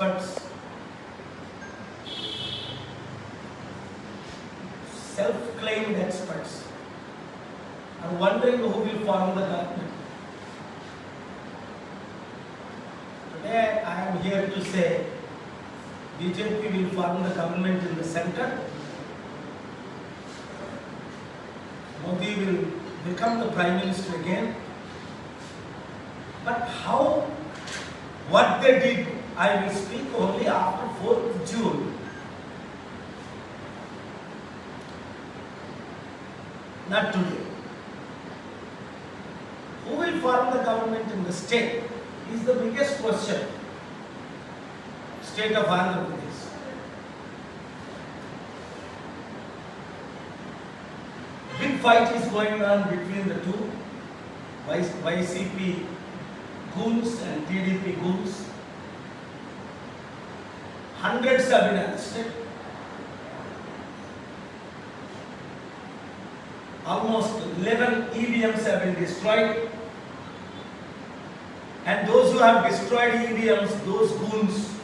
experts, self-claimed experts, are wondering who will form the government. Today, I am here to say BJP will form the government in the center. Modi will become the prime minister again. But how, what they did, I will speak only after 4th June. Not today. Who will form the government in the state is the biggest question. State of Andhra Pradesh. Big fight is going on between the two, YCP goons and TDP goons. Hundreds have been arrested. Almost 11 EVMs have been destroyed. And those who have destroyed EVMs, those goons,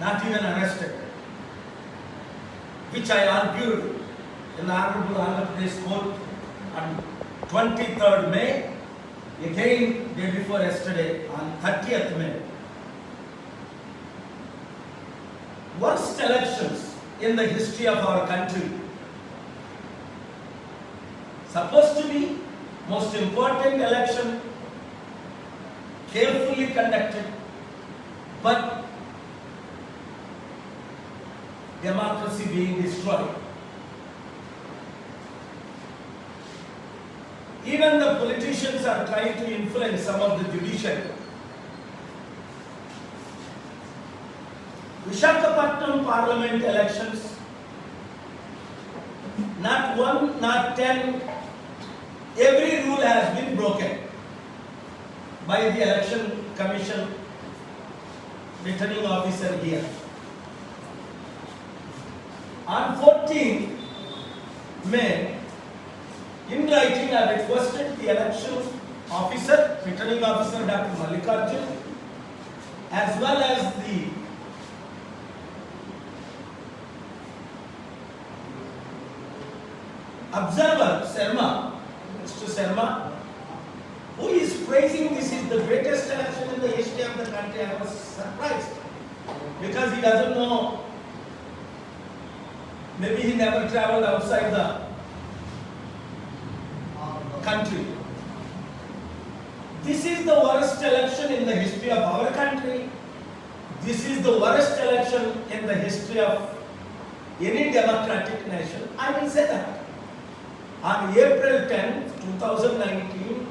not even arrested. Which I argued in the Honorable Andhra Court on 23rd May, again day before yesterday on 30th May. Worst elections in the history of our country. Supposed to be most important election, carefully conducted, but democracy being destroyed. Even the politicians are trying to influence some of the judiciary. Visakhapatnam parliament elections, not one, not ten, every rule has been broken by the election commission returning officer here. On 14 May, in writing, I requested the election officer, returning officer Dr. Mallikarjun, as well as the observer Sharma, Mr. Sharma, who is praising this is the greatest election in the history of the country. I was surprised because he doesn't know Maybe he never traveled outside the country. This is the worst election in the history of our country. This is the worst election in the history of any democratic nation. I will say that. On April 10, 2019,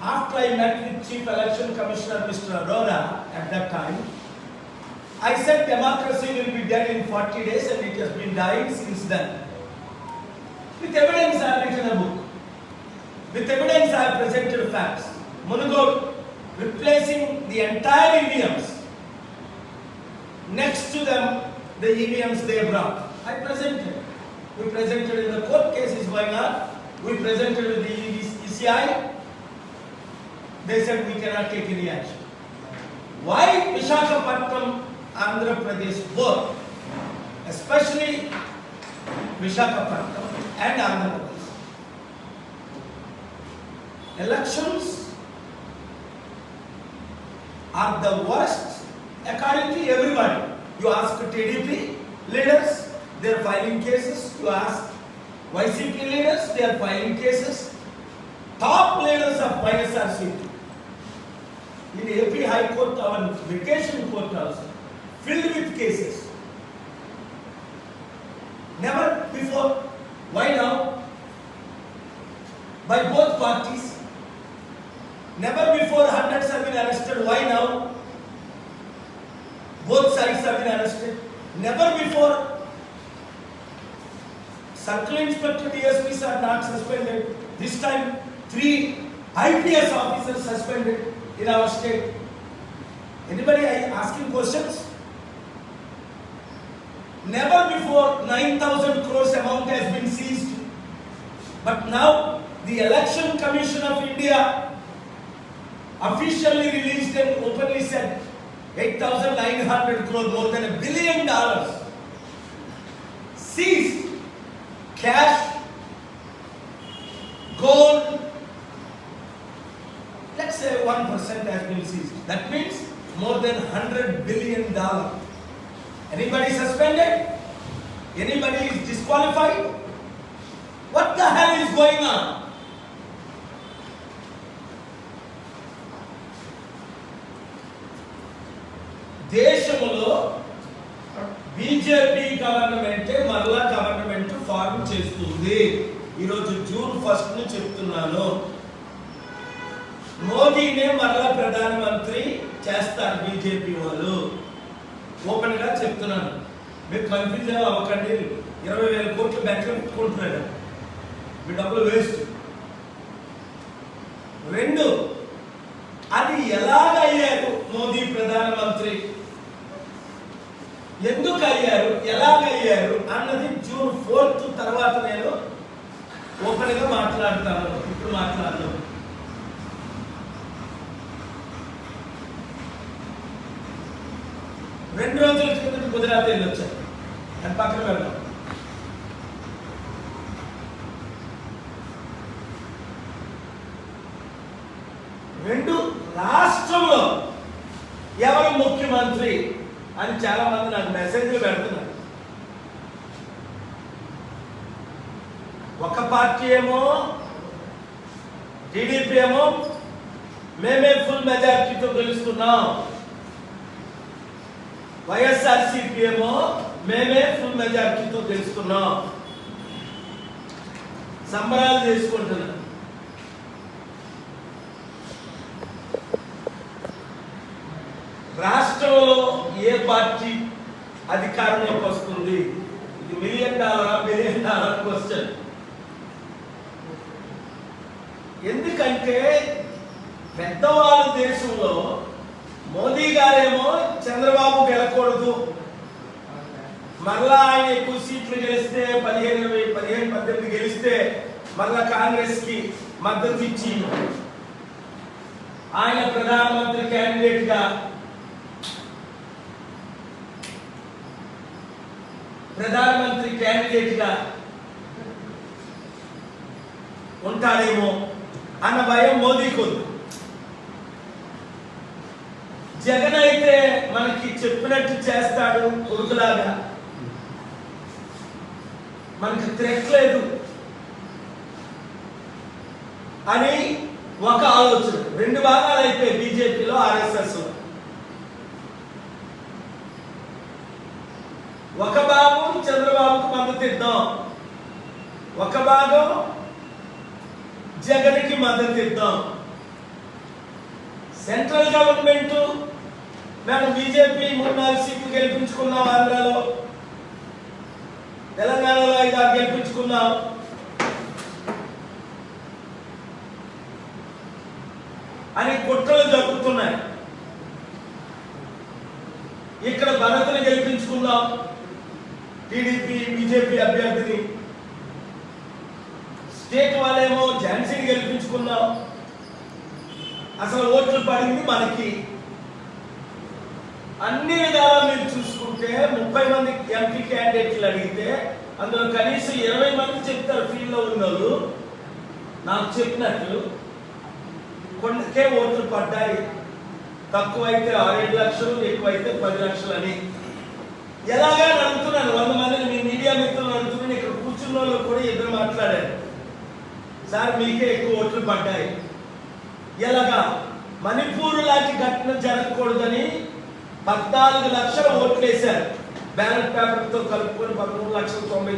after I met with Chief Election Commissioner Mr. Arora at that time, I said democracy will be dead in 40 days and it has been dying since then. With evidence I written a book. With evidence I have presented facts. Munugod replacing the entire EVMs. Next to them, the EVMs they brought. I presented. We presented in the court case is going on. We presented with the ECI. They said we cannot take any action. Why Visakhapatnam, Andhra Pradesh both, especially Visakhapatnam and Andhra Pradesh. Elections are the worst according to everybody. You ask TDP leaders, they are filing cases. You ask YCP leaders, they are filing cases. Top leaders of YSRCP in AP High Court or vacation court also, filled with cases. Never before. Why now? By both parties. Never before hundreds have been arrested. Why now? Both sides have been arrested. Never before. Circle Inspector DSPs are not suspended. This time, three IPS officers suspended in our state. Anybody asking questions? Never before 9,000 crores amount has been seized. But now the Election Commission of India officially released and openly said 8,900 crore, more than a billion dollars seized cash, gold. Let's say 1% has been seized. That means more than 100 billion dollar. Anybody suspended? మోదీనే మరలా ప్రధానమంత్రి చేస్తారు BJP వాళ్ళు. ఓపెన్గా చెప్తున్నాను. మీరు confuse అవ్వకండి. ఇరవై వేల కోట్లు బ్యాంకులో పెట్టుకుంటున్నారు మీ డబ్బులు వేస్ట్. రెండు అది ఎలాగయ్యారు మోదీ ప్రధానమంత్రి? ఎందుకు అయ్యారు? ఎలాగయ్యారు అన్నది జూన్ ఫోర్త్ తర్వాత నేను ఓపెన్గా మాట్లాడతాను. ఇప్పుడు మాట్లాడను రెండు రోజుల కింద గుజరాత్ వెళ్ళి వచ్చాను. అని పక్కన వెళ్ళాం రెండు రాష్ట్రంలో ఎవరు ముఖ్యమంత్రి అని చాలా మంది నాకు మెసేజ్లు పెడుతున్నారు. ఒక పార్టీ ఏమో టీడీపీ ఏమో మేమే ఫుల్ మెజారిటీతో గెలుస్తున్నాం. వైఎస్ఆర్సీపీ ఏమో మేమే ఫుల్ మెజారిటీతో తెలుసుకున్నాం సంబరాలు చేసుకుంటున్నాం. రాష్ట్రంలో ఏ పార్టీ అధికారంలోకి వస్తుంది? ఇది మిలియన్ డాలరా బిలియన్ డాలర్ క్వశ్చన్ ఎందుకంటే పెద్దవాళ్ళ దేశంలో మోదీ గారేమో చంద్రబాబు గెలకూడదు మరలా ఆయన ఎక్కువ సీట్లు గెలిస్తే పదిహేను ఇరవై పదిహేను పద్దెనిమిది గెలిస్తే మరలా కాంగ్రెస్కి మద్దతు ఇచ్చి ఆయన ప్రధానమంత్రి క్యాండిడేట్గా ప్రధానమంత్రి క్యాండిడేట్గా ఉంటాడేమో అన్న భయం మోదీకి ఉంది. జగన్ అయితే మనకి చెప్పినట్టు చేస్తాడు కొడుకులాగా మనకి తిరగలేదు అని ఒక ఆలోచన. రెండు భాగాలు అయితే బీజేపీలో ఆర్ఎస్ఎస్లో ఒక భాగం చంద్రబాబుకు మద్దతు ఇద్దాం ఒక భాగం జగన్కి మద్దతు ఇద్దాం. సెంట్రల్ గవర్నమెంట్ మేము బీజేపీ మూడు నాలుగు సీట్లు గెలిపించుకున్నాం ఆంధ్రాలో తెలంగాణలో ఐదు ఆరు గెలిపించుకున్నాం. అని కుట్రలు జరుగుతున్నాయి ఇక్కడ భరత్ని గెలిపించుకుందాం టీడీపీ బీజేపీ అభ్యర్థిని. స్టేట్ వాళ్ళేమో ఝాన్సీని గెలిపించుకుందాం అసలు ఓట్లు పడింది మనకి. అన్ని విధాలా మీరు చూసుకుంటే ముప్పై మంది ఎంపీ క్యాండిడేట్లు అడిగితే అందులో కనీసం ఇరవై మంది చెప్తారు ఫీల్డ్లో ఉన్నోళ్ళు. నాకు చెప్పినట్లు కొండకే ఓట్లు పడ్డాయి. తక్కువైతే ఆరేడు లక్షలు ఎక్కువైతే పది లక్షలు అని. ఎలాగా అని అడుగుతున్నాను వంద మందిని మీ మీడియా మిత్రులు అడుగుతున్నాను ఇక్కడ కూర్చున్న వాళ్ళు కూడా ఇద్దరు మాట్లాడారు. సార్ మీకే ఎక్కువ ఓట్లు పడ్డాయి. ఎలాగా? మణిపూర్ లాంటి ఘటన జరగకూడదని పద్నాలుగు లక్షల ఓట్లు వేశారు. బ్యాలెట్ పేపర్తో కలుపుకొని పదమూడు లక్షల తొంభై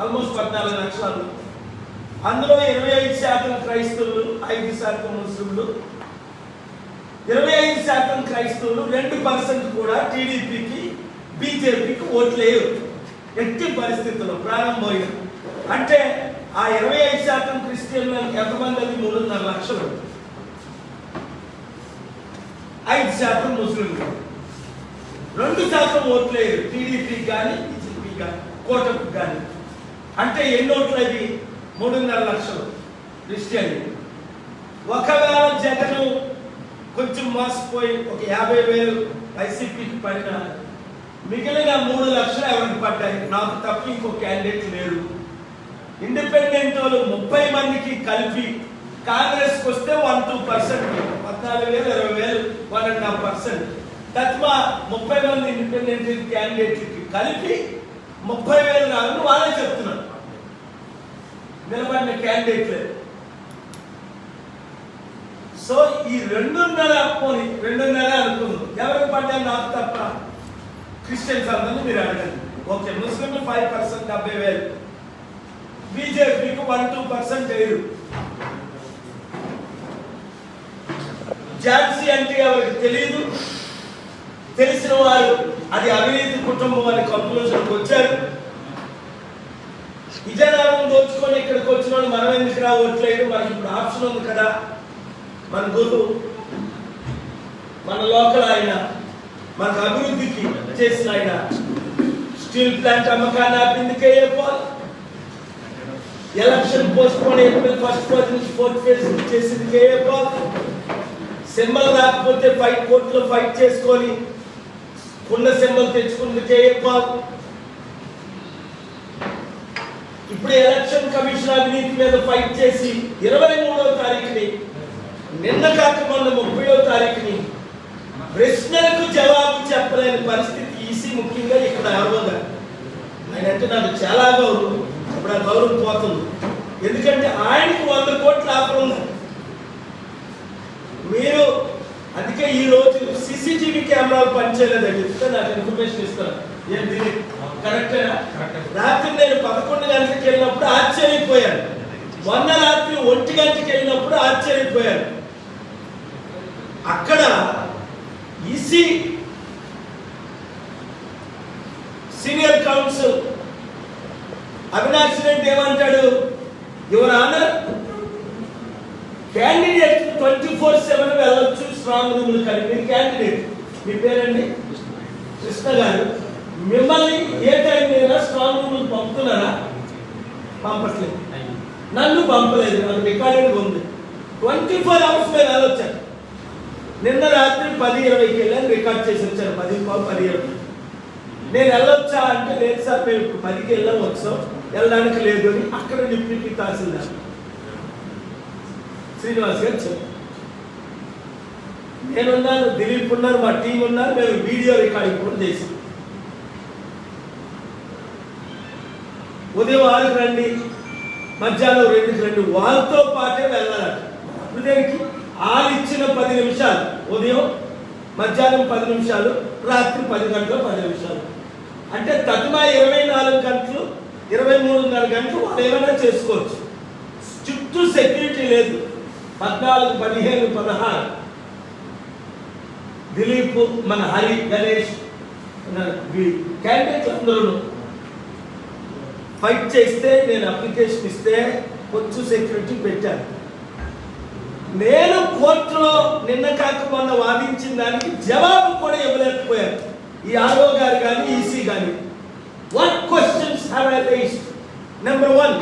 ఆల్మోస్ట్ పద్నాలుగు లక్షలు అందులో ఇరవై ఐదు శాతం క్రైస్తవులు ఐదు శాతం ముస్లింలు. ఇరవై ఐదు శాతం క్రైస్తవులు రెండు పర్సెంట్ కూడా టీడీపీకి బీజేపీకి ఓట్లేవు ఎట్టి పరిస్థితుల్లో ప్రారంభమైన అంటే ఆ ఇరవై ఐదు శాతం క్రిస్టియన్లు ఎంతమంది అది? మూడున్నర లక్షలు. ఐదు శాతం ముస్లింలు. రెండు శాతం ఓట్లేదు టీడీపీ కానీ బీజేపీ కానీ కోటకు కానీ అంటే ఎన్ని ఓట్లు అది? మూడున్నర లక్షలు. క్రిస్టియన్. ఒకవేళ జగన్ కొంచెం మోసపోయి ఒక యాభై వేలు వైసీపీకి పడిన మిగిలిన మూడు లక్షలు ఎవరికి పడ్డాయి? నాకు తప్ప ఇంకో క్యాండిడేట్ లేరు. ఇండిపెండెంట్ వాళ్ళు ముప్పై మందికి కలిపి కాంగ్రెస్కి వస్తే వన్ టూ పర్సెంట్ పద్నాలుగు వేలు ఇరవై వేలు వన్ అండ్ హాఫ్ పర్సెంట్. తత్మా ముప్పై మంది ఇండిపెండెంట్ క్యాండిడేట్లకి కలిపి ముప్పై వేలు రాదని వాళ్ళే చెప్తున్నారు. నిలబడిన క్యాండిడేట్లే. సో ఈ రెండున్నర పోని రెండున్నర అనుకుందాం. ఎవరికి పడ్డాయి నాకు తప్ప? క్రిస్టియన్స్ అందరినీ మీరు అడగండి. ఓకే ముస్లిం ఫైవ్ పర్సెంట్ డెబ్బై వేలు. బీజేపీకి వన్ టూ పర్సెంట్ వేరు ఝాన్సీ అంటే ఎవరికి తెలియదు తెలిసిన వారు అది అవినీతి కుటుంబం అని కంక్లూజన్కి వచ్చారు. విజయనగరం దోచుకొని ఇక్కడికి వచ్చిన వాళ్ళు మనం ఎందుకు రావట్లేదు మనకి ఇప్పుడు ఆప్షన్ ఉంది కదా. మన గురువు మన లోకల్ ఆయన మనకు అభివృద్ధికి చేసిన ఆయన స్టీల్ ప్లాంట్ అమ్మకాన్ని ఆపిందికే చెప్పాలి election postpone April first fourth నుంచి ఫోర్త్ ఫేజ్ చేసింది కేఏ సింబల్ రాకపోతే ఫైట్ కోర్టులో ఫైట్ చేసుకొని ఉన్న సింబల్ తెచ్చుకుంది కేఏ ఇప్పుడు ఎలక్షన్ కమిషన్ అవినీతి మీద ఫైట్ చేసి ఇరవై మూడవ తారీఖుని నిన్న కాక మొన్న ముప్పయో తారీఖుని ప్రశ్నలకు జవాబు చెప్పలేని పరిస్థితి ఈసీ ముఖ్యంగా ఇక్కడ ఆరోగా ఆయన అంటే నాకు చాలా గౌరవం. ఇప్పుడు ఆ గౌరవం పోతుంది. ఎందుకంటే ఆయనకు వంద కోట్ల ఆఫర్ ఉంది. మీరు అందుకే ఈ రోజు సీసీటీవీ కెమెరాలు పనిచేయలేదండి. చెప్తే నాకు ఇన్ఫర్మేషన్ ఏంటి కరెక్టేనా రాత్రి నేను పదకొండు గంటలకు వెళ్ళినప్పుడు ఆశ్చర్యపోయాను. మొన్న రాత్రి ఒంటి గంటకి వెళ్ళినప్పుడు ఆశ్చర్యపోయాను. అక్కడ EC senior counsel Avinash Reddy ఏమంటాడు? Your honour candidate twenty four seven వెళ్ళొచ్చు. స్ట్రాంగ్ రూములు కానీ మీరు క్యాండిడేట్ మీ పేరండి? కృష్ణ గారు. మిమ్మల్ని ఏ టైం మీద స్ట్రాంగ్ రూములు పంపుతున్నారా? పంపట్లేదు. నన్ను పంపలేదు. నాకు రికార్డెడ్ ఉంది. ట్వంటీ ఫోర్ అవర్స్ మీద వెళ్ళొచ్చాను నిన్న రాత్రి పది ఇరవైకి వెళ్ళాను. రికార్డ్ చేసి వచ్చాను. పది పది ఇరవై. నేను వెళ్ళొచ్చా అంటే లేదు సార్. మేము ఇప్పుడు పదికి వెళ్ళాం వచ్చాం. వెళ్ళడానికి లేదు అని అక్కడ డిప్యూటీ తహసీల్దార్. శ్రీనివాస్ గారు చెప్పారు. నేనున్నాను దిలీప్ ఉన్నారు మా టీం ఉన్నారు మేము వీడియో రికార్డింగ్ కూడా చేసాం ఉదయం ఆరుకు రండి మధ్యాహ్నం రెండుకి రండి వాళ్ళతో పాటే వెళ్ళాలట. ఇప్పుడు దేనికి వాళ్ళు ఇచ్చిన పది నిమిషాలు ఉదయం మధ్యాహ్నం పది నిమిషాలు రాత్రి పది గంటలు పది నిమిషాలు. అంటే తగ్మా ఇరవై నాలుగు గంటలు ఇరవై మూడున్నర గంటలు వాళ్ళు ఏమైనా చేసుకోవచ్చు. చుట్టూ సెక్యూరిటీ లేదు. పద్నాలుగు పదిహేను పదహారు. దిలీప్ మన హరి గణేష్ క్యాండిడేట్లు అందరూ ఫైట్ చేస్తే నేను అప్లికేషన్ ఇస్తే కొంచెం సెక్యూరిటీ పెట్టాను. నేను కోర్టులో నిన్న కాక మొన్న వాదించిన దానికి జవాబు కూడా ఇవ్వలేకపోయాను. ఈ ఆర్ఓ గారు కానీ ఈసీ కానీ what questions have I raised number one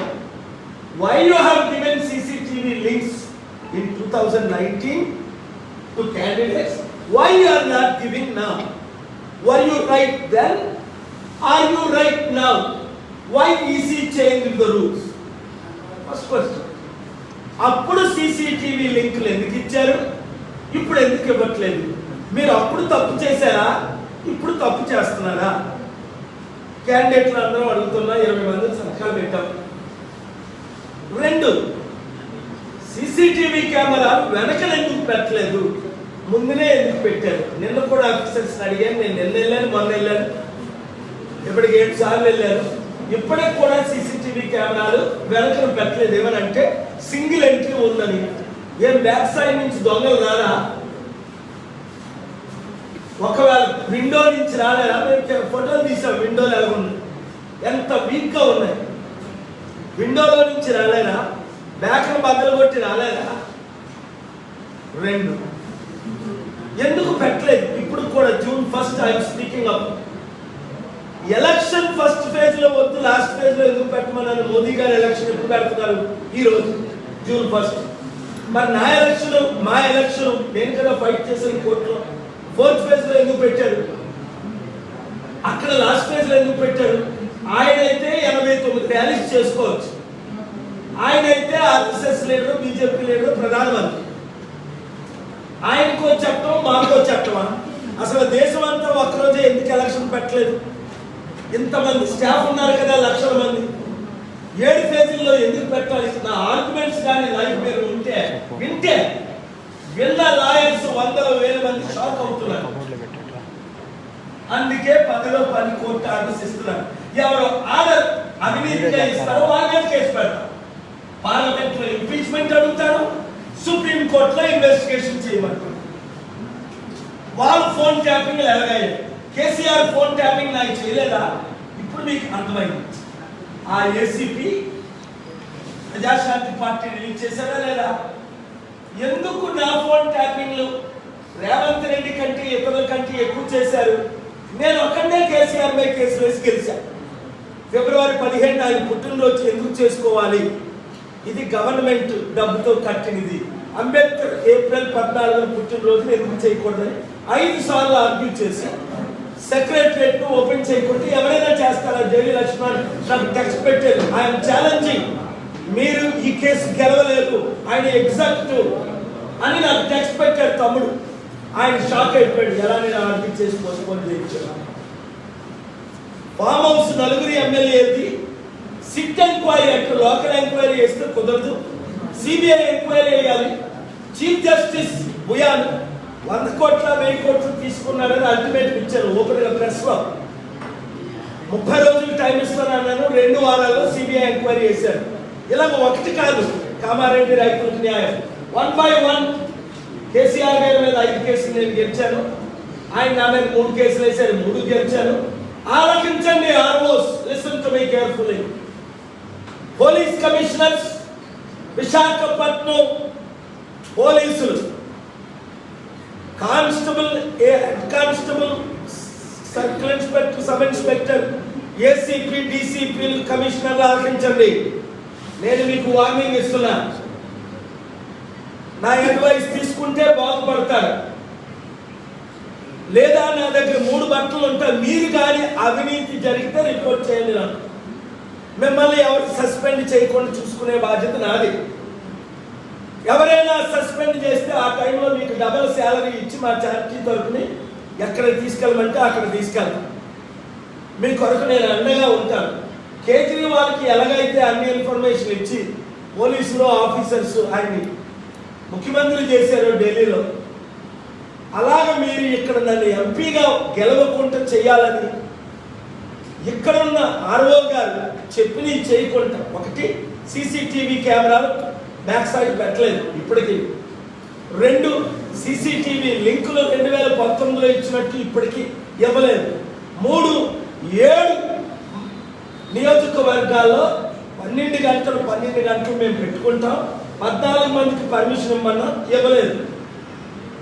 why you have given CCTV links in two thousand nineteen to candidates why you are not giving now? Were you right then Are you right now? Why EC changed the rules first question. అప్పుడు CCTV లింకులు ఎందుకు ఇచ్చారు? ఇప్పుడు ఎందుకు ఇవ్వట్లేదు? మీరు అప్పుడు తప్పు చేశారా? ఇప్పుడు తప్పు చేస్తున్నారా? క్యాండిడేట్లు అందరూ అడుగుతున్నా ఇరవై మంది సంతకాలు పెట్టాం. రెండు సీసీటీవీ కెమెరా వెనకలు ఎందుకు పెట్టలేదు? ముందునే ఎందుకు పెట్టారు? నిన్న కూడా ఆఫీసర్స్ అడిగాను నేను నిన్న వెళ్ళాను మొన్న వెళ్ళాను. ఇప్పటికి ఏడు సార్లు వెళ్ళాను. ఇప్పటికి కూడా సీసీటీవీ కెమెరాలు వెనకను పెట్టలేదు. ఏమని అంటే సింగిల్ ఎంట్రీ ఉందని. ఏం బ్యాక్ సైడ్ నుంచి దొంగలు రారా? ఒకవేళ విండో నుంచి రాలేరా? మేము ఫోటోలు తీసాం విండోలు ఎలా ఉన్నాయి ఎంత వీక్గా ఉన్నాయి. విండోలో నుంచి రాలేరా? బ్యాక్ను బద్దలు కొట్టి రాలేరా? రెండు. ఎందుకు పెట్టలేదు? ఇప్పుడు కూడా June first I'm speaking up election first ఫేజ్లో వద్దు లాస్ట్ ఫేజ్లో ఎందుకు పెట్టమన్నారు? మోదీ గారు ఎలక్షన్ ఎప్పుడు పెడుతున్నారు? ఈ రోజు జూన్ ఫస్ట్ మరి నా ఎలక్షన్ మా ఎలక్షన్ నేను కదా ఫైట్ చేశాను కోర్టులో ఫోర్త్ ఫేజ్లో ఎందుకు పెట్టారు? అక్కడ లాస్ట్ ఫేజ్లో ఎందుకు పెట్టారు? ఆయన అయితే ఎనభై తొమ్మిది ర్యాలీస్ చేసుకోవచ్చు. ఆయన అయితే ఆర్ఎస్ఎస్ లీడర్ బీజేపీ లీడర్ ప్రధానమంత్రి. ఆయనకో చట్టం మాకో చట్టమా? అసలు దేశం అంతా ఒక్కరోజే ఎందుకు ఎలక్షన్ పెట్టలేదు? ఇంతమంది స్టాఫ్ ఉన్నారు కదా లక్షల మంది. ఏడు ఫేజీల్లో ఎందుకు పెట్టాలి? నా ఆర్గ్యుమెంట్స్ కానీ లైఫ్ మీరు ఉంటే వింటే విన్న లాయర్స్ వందల వేల మంది షాక్ అవుతున్నారు. అందుకే పదిలో పది కోర్టు ఆర్డర్స్ ఇస్తున్నారు. ఎవరు ఆర్డర్ అవినీతిగా ఇస్తారో వాళ్ళ కేసు పెడతారు. పార్లమెంట్లో ఇంపీచ్మెంట్ అడుగుతారు. సుప్రీం కోర్టులో ఇన్వెస్టిగేషన్ చేయమంటారు వాళ్ళు ఫోన్ ట్యాపింగ్ ఎలాగయ్యాయి? కేసీఆర్ ఫోన్ ట్యాపింగ్ నాకు చేయలేదా? ఇప్పుడు మీకు అర్థమైంది. ఆ ఏసీపీ ప్రజాశాంతి పార్టీ రిలీజ్ చేశారా లేదా? ఎందుకు నా ఫోన్ ట్యాపింగ్లు రేవంత్ రెడ్డి కంటే ఇతరుల కంటే ఎక్కువ చేశారు? నేను ఒక్కడే కేసీఆర్ పై కేసు వేసి గెలిచాను ఫిబ్రవరి పదిహేను ఆయన పుట్టినరోజు ఎందుకు చేసుకోవాలి? ఇది గవర్నమెంట్ డబ్బుతో కట్టినది. అంబేద్కర్ ఏప్రిల్ పద్నాలుగున పుట్టినరోజున ఎందుకు చేయకూడదని ఐదు సార్లు ఆర్గ్యూ చేసి సెక్రటరియట్ ఓపెన్ చేయకుండా ఎవరైనా చేస్తారా? జైలు లక్ష్మణ్ నాకు టెక్స్ట్ పెట్టారు. ఆయన ఛాలెంజింగ్. మీరు ఈ కేసు గెలవలేదు. ఆయన ఎగ్జాక్ట్ అని నాకు టెక్స్ట్ పెట్టారు తమ్ముడు. ఆయన షాక్ అయిపోయాడు. ఎలా నేను ఆర్గ్యూ చేసి పోస్ట్పోన్ చేయించాను? ఫామ్ హౌస్ నలుగురి ఎమ్మెల్యేది సిట్ ఎంక్వైరీ అంటే లోకల్ ఎంక్వైరీ చేస్తే కుదరదు. సిబిఐ ఎంక్వైరీ చేయాలి. చీఫ్ జస్టిస్ భుయాన్ వంద కోట్ల వెయ్యి కోట్లు తీసుకున్నాడని అల్టిమేట్ ఇచ్చారు ఓపెన్గా ప్రెస్లో. ముప్పై రోజులు టైం ఇస్తానన్నాను రెండు వారాల్లో సిబిఐ ఎంక్వైరీ చేశారు. ఇలాగ ఒకటి కాదు. కామారెడ్డి రైతులకు న్యాయం. వన్ బై వన్ కేసీఆర్ గారి మీద ఐదు కేసులు నేను గెలిచాను. ఆయన నా మీద మూడు కేసులు వేశారు. మూడు గెలిచాను. ఆలోచించండి almost listen to me carefully. Police commissioners Visakhapatnam పోలీసులు కానిస్టేబుల్ ఏ head constable circle inspector sub inspector ACP DCP కమిషనర్లు ఆశించండి నేను మీకు వార్నింగ్ ఇస్తున్నా. నా అడ్వైస్ తీసుకుంటే బాగుపడతారు. లేదా నా దగ్గర మూడు బట్టలు ఉంటాయి. మీరు కానీ అవినీతి జరిగితే రిపోర్ట్ చేయండి నాకు. మిమ్మల్ని ఎవరు సస్పెండ్ చేయకుండా చూసుకునే బాధ్యత నాది. ఎవరైనా సస్పెండ్ చేస్తే ఆ టైంలో మీకు డబల్ శాలరీ ఇచ్చి మా చార్జీ తరపుని ఎక్కడ తీసుకెళ్ళమంటే అక్కడ తీసుకెళ్తాం మీ కొరకు నేను అండగా ఉంటాను. కేజ్రీవాల్కి ఎలాగైతే అన్ని ఇన్ఫర్మేషన్ ఇచ్చి పోలీసులు ఆఫీసర్స్ ఆయన్ని ముఖ్యమంత్రి చేశారు ఢిల్లీలో అలాగ మీరు ఇక్కడ నన్ను ఎంపీగా గెలవకుండా చేయాలని ఇక్కడున్న ఆర్ఓ గారు చెప్పిన చేయకుండా ఒకటి సీసీటీవీ కెమెరాలు బ్యాక్ సైడ్ పెట్టలేదు ఇప్పటికీ. రెండు సీసీటీవీ లింకులు రెండు వేల పంతొమ్మిదిలో ఇచ్చినట్టు ఇప్పటికీ ఇవ్వలేదు. మూడు ఏడు నియోజకవర్గాల్లో పన్నెండు గంటలు పన్నెండు గంటలు మేము పెట్టుకుంటాం. పద్నాలుగు మందికి పర్మిషన్ ఇవ్వమన్నా ఇవ్వలేదు.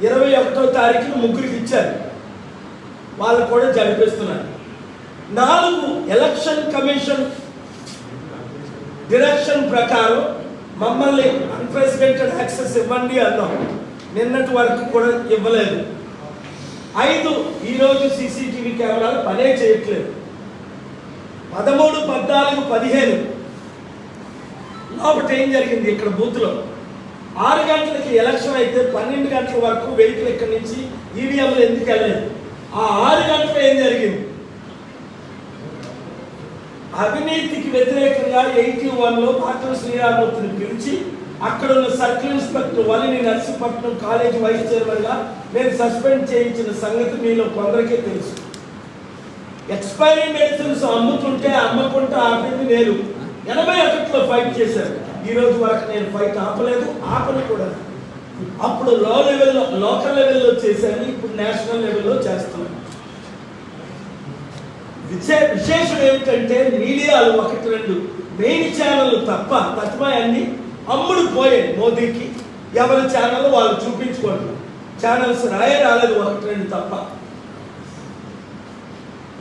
ఇరవై ఒకటో తారీఖున ముగ్గురికి ఇచ్చారు. వాళ్ళు కూడా జరిపిస్తున్నారు నాలుగు ఎలక్షన్ కమిషన్ డిరెక్షన్ ప్రకారం మమ్మల్ని అన్ప్రెసిడెంటెడ్ యాక్సెస్ ఇవ్వండి అన్నాం. నిన్నటి వరకు కూడా ఇవ్వలేదు. ఐదు ఈరోజు సీసీటీవీ కెమెరాలు పనే చేయట్లేదు. పదమూడు పద్నాలుగు పదిహేను. లోపల ఏం జరిగింది ఇక్కడ బూత్లో? ఆరు గంటలకి ఎలక్షన్ అయితే పన్నెండు గంటల వరకు వెహికల్ ఇక్కడి నుంచి ఈవీఎంలు ఎందుకు వెళ్ళలేదు? ఆ ఆరు గంటలు ఏం జరిగింది? అవినీతికి వ్యతిరేకంగా ఎయిటీ వన్లో పాత్ర శ్రీరామూర్తిని పిలిచి అక్కడ ఉన్న సర్కిల్ ఇన్స్పెక్టర్ వలిని నర్సీపట్నం కాలేజ్ వైస్ చైర్మన్గా నేను సస్పెండ్ చేయించిన సంగతి మీలో కొందరికే తెలుసు. ఎక్స్పైరీ మెడిసిన్స్ అమ్ముతుంటే అమ్మకుంటే ఆపింది నేను. ఎనభై ఒకటిలో ఫైట్ చేశాను. ఈ రోజు వరకు నేను ఫైట్ ఆపలేదు ఆపను కూడా. అప్పుడు లో లెవెల్లో లోకల్ లెవెల్లో చేశాను ఇప్పుడు నేషనల్ లెవెల్లో చేస్తున్నాను. విశే విశేషం ఏమిటంటే మీడియాలు ఒకటి రెండు మెయిన్ ఛానల్ తప్ప తత్వా అమ్ముడు పోయాయి మోదీకి ఎవరి ఛానల్ వాళ్ళు చూపించుకోండి ఛానల్స్ రాయే రాలేదు ఒకటి రెండు తప్ప.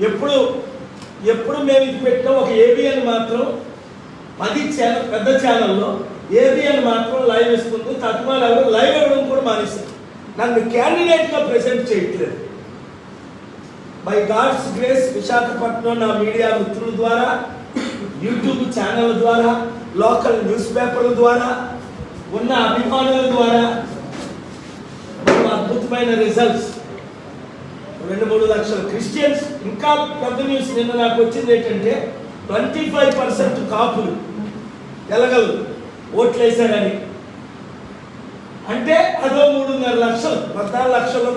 ఎప్పుడు ఎప్పుడు మేము ఇది పెట్టాం ఒక ఏబిఎన్ మాత్రం పది ఛానల్ పెద్ద ఛానల్లో ఏబిఎన్ మాత్రం లైవ్ ఇస్తుంది. తత్మాలు లైవ్ ఇవ్వడం కూడా మానేసింది నన్ను క్యాండిడేట్గా ప్రెజెంట్ చేయట్లేదు. బై గాడ్స్ గ్రేస్ విశాఖపట్నం నా మీడియా మిత్రుల ద్వారా యూట్యూబ్ ఛానల్ ద్వారా లోకల్ న్యూస్ పేపర్ల ద్వారా ఉన్న అభిమానుల ద్వారా మనం అద్భుతమైన రిజల్ట్స్ రెండు మూడు లక్షల క్రిస్టియన్స్ ఇంకా పెద్ద న్యూస్ నిన్న నాకు వచ్చింది ఏంటంటే ట్వంటీ ఫైవ్ పర్సెంట్ కాపులు ఎలగలు ఓట్లేశారని అంటే అదో మూడున్నర లక్షలు పద్నాలుగు లక్షలు